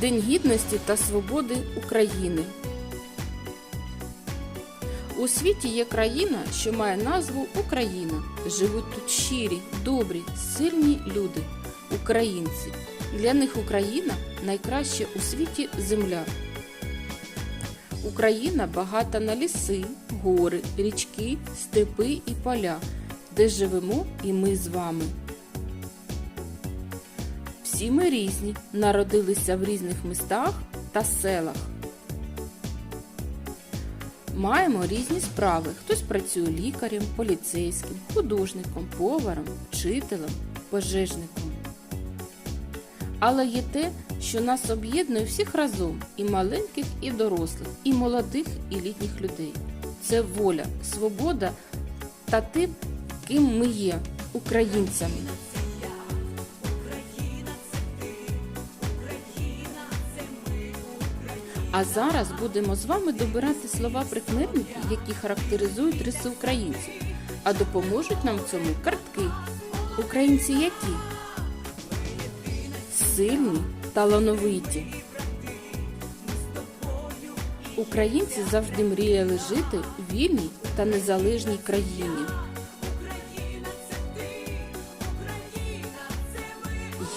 День гідності та свободи України. У світі є країна, що має назву Україна. Живуть тут щирі, добрі, сильні люди, українці. Для них Україна найкраща у світі земля. Україна багата на ліси, гори, річки, степи і поля, де живемо і ми з вами. Всі ми різні, народилися в різних містах та селах. Маємо різні справи. Хтось працює лікарем, поліцейським, художником, поваром, вчителем, пожежником. Але є те, що нас об'єднує всіх разом і маленьких, і дорослих, і молодих, і літніх людей. Це воля, свобода та те, ким ми є українцями. А зараз будемо з вами добирати слова прикметники, які характеризують риси українців. А допоможуть нам в цьому картки. Українці які? Сильні, талановиті. Українці завжди мріяли жити в вільній та незалежній країні.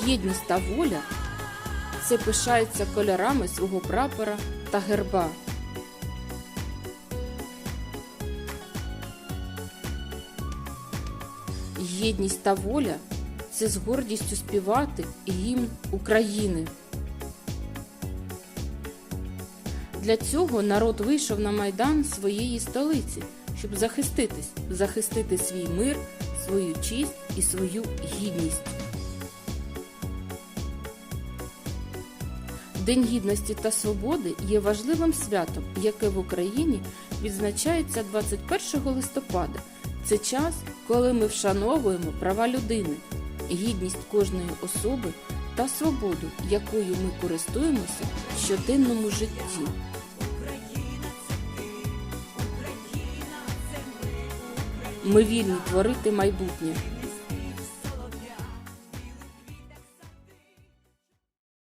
Єдність та воля це пишаються кольорами свого прапора та герба. Єдність та воля це з гордістю співати гімн України. Для цього народ вийшов на майдан своєї столиці, щоб захиститись, захистити свій мир, свою честь і свою гідність. День гідності та свободи є важливим святом, яке в Україні відзначається 21 листопада. Це час, коли ми вшановуємо права людини, гідність кожної особи та свободу, якою ми користуємося в щоденному житті. Ми вільні творити майбутнє.